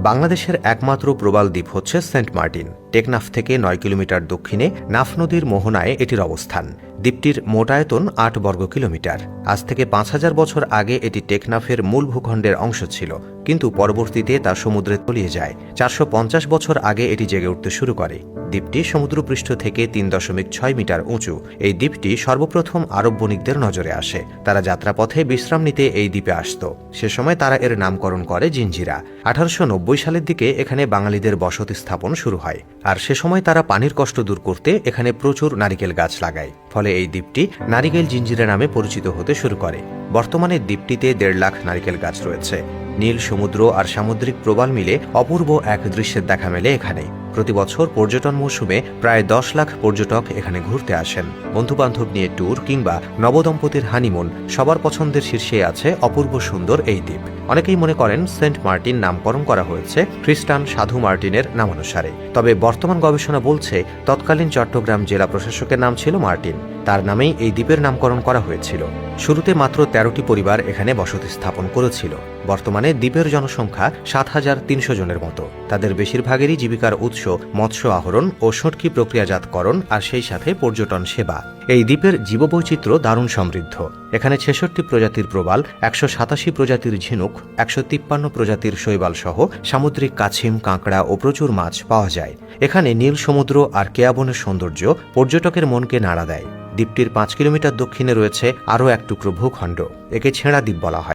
বাংলাদেশের একমাত্র প্রবাল দ্বীপ হচ্ছে সেন্ট মার্টিন। টেকনাফ থেকে নয় কিলোমিটার দক্ষিণে নাফ নদীর মোহনায় এটির অবস্থান। দ্বীপটির মোটায়তন আট বর্গ কিলোমিটার। আজ থেকে পাঁচ হাজার বছর আগে এটি টেকনাফের মূল ভূখণ্ডের অংশ ছিল, কিন্তু পরবর্তীতে তা সমুদ্রে তলিয়ে যায়। চারশো পঞ্চাশ বছর আগে এটি জেগে উঠতে শুরু করে। দ্বীপটি সমুদ্রপৃষ্ঠ থেকে তিন দশমিক ছয় মিটার উঁচু। এই দ্বীপটি সর্বপ্রথম আরব বণিকদের নজরে আসে। তারা যাত্রাপথে বিশ্রাম নিতে এই দ্বীপে আসত। সে সময় তারা এর নামকরণ করে জিঞ্জিরা আঠারোশো নব্বই সালের দিকে এখানে বাঙালিদের বসতি স্থাপন শুরু হয়। আর সে সময় তারা পানির কষ্ট দূর করতে এখানে প্রচুর নারিকেল গাছ লাগায়। ফলে এই দ্বীপটি নারিকেল জিঞ্জিরা নামে পরিচিত হতে শুরু করে। বর্তমানে দ্বীপটিতে দেড় লাখ নারিকেল গাছ রয়েছে। নীল, সমুদ্র আর সামুদ্রিক প্রবাল মিলে অপূর্ব এক দৃশ্যের দেখা মেলে এখানে। প্রতি বছর পর্যটন মৌসুমে প্রায় দশ লাখ পর্যটক এখানে ঘুরতে আসেন। বন্ধুবান্ধব নিয়ে ট্যুর কিংবা নবদম্পতির হানিমুন সবার পছন্দের শীর্ষে আছে অপূর্ব সুন্দর এই দ্বীপ। অনেকেই মনে করেন সেন্ট মার্টিন নামকরণ করা হয়েছে খ্রিস্টান সাধু মার্টিনের নামানুসারে। তবে বর্তমান গবেষণা বলছে তৎকালীন চট্টগ্রাম জেলা প্রশাসকের নাম ছিল মার্টিন। তার নামেই এই দ্বীপের নামকরণ করা হয়েছিল। শুরুতে মাত্র তেরোটি পরিবার এখানে বসতি স্থাপন করেছিল। বর্তমানে দ্বীপের জনসংখ্যা সাত হাজার তিনশো জনের মতো। তাদের বেশিরভাগেরই জীবিকার উৎস মৎস্য আহরণ ও সটকি প্রক্রিয়াজাতকরণ আর সেই সাথে পর্যটন সেবা। এই দ্বীপের জীববৈচিত্র্য দারুণ সমৃদ্ধ। এখানে ছেষট্টি প্রজাতির প্রবাল, একশো সাতাশি প্রজাতির ঝিনুক, একশো তিপ্পান্ন প্রজাতির শৈবাল সহ সামুদ্রিক কাছিম, কাঁকড়া ও প্রচুর মাছ পাওয়া যায়। এখানে নীল সমুদ্র আর কেয়াবনের সৌন্দর্য পর্যটকের মনকে নাড়া দেয়। দ্বীপটির পাঁচ কিলোমিটার দক্ষিণে রয়েছে আরও এক টুকরো ভূখণ্ড, একে ছেঁড়া দ্বীপ বলা হয়।